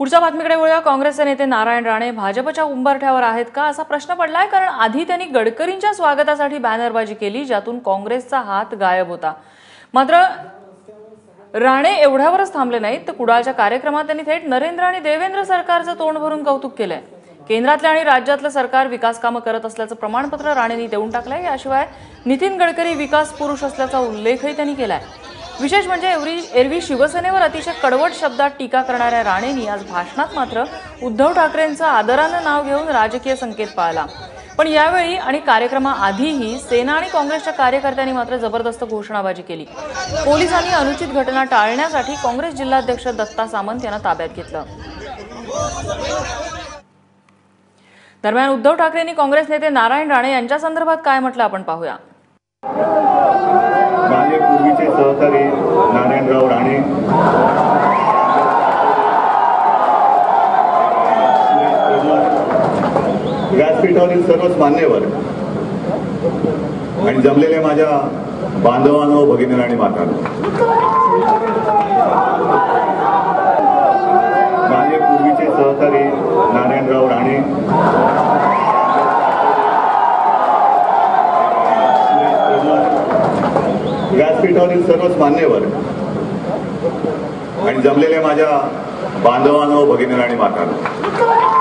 पुढच्या बातमीकडे वळूया. काँग्रेसचे नेते नारायण राणे भाजपच्या उंबरठ्यावर आहेत का असा प्रश्न पडलाय? कारण आधी त्यांनी गडकरींच्या स्वागतासाठी बॅनरबाजी केली ज्यातून काँग्रेसचा हात गायब होता. मात्र राणे एवढ्यावरच थांबले नाहीत. तर कुडाळच्या कार्यक्रमात त्यांनी थेट नरेंद्र आणि देवेंद्र सरकारचं तोंड भरून कौतुक केलंय. केंद्रातलं आणि राज्यातलं सरकार विकास कामं करत असल्याचं प्रमाणपत्र राणेंनी देऊन टाकलंय. याशिवाय नितीन गडकरी विकास पुरुष असल्याचा उल्लेखही त्यांनी केलाय. विशेष म्हणजे एवढी एरवी शिवसेनेवर अतिशय कडवट शब्दात टीका करणाऱ्या राणेंनी आज भाषणात मात्र उद्धव ठाकरेंचं आदरानं नाव घेऊन राजकीय संकेत पाळला. पण यावेळी आणि कार्यक्रमाआधीही सेना आणि काँग्रेसच्या कार्यकर्त्यांनी मात्र जबरदस्त घोषणाबाजी केली. पोलिसांनी अनुचित घटना टाळण्यासाठी काँग्रेस जिल्हाध्यक्ष दत्ता सामंत यांना ताब्यात घेतलं. दरम्यान उद्धव ठाकरेंनी काँग्रेस नेते नारायण राणे यांच्या संदर्भात काय म्हटलं आपण पाहूया. पूर्वीचे सहकारी नारायणराव राणे. व्यासपीठावरील सर्वच मान्यवर आणि जमलेले माझ्या बांधवांनो भगिनी आणि मातांनो माझे पूर्वीचे सहकारी नारायणराव राणे व्यासपीठावरील सर्वच मान्यवर आणि जमलेल्या माझ्या बांधवांनो भगिनी आणि मातांना.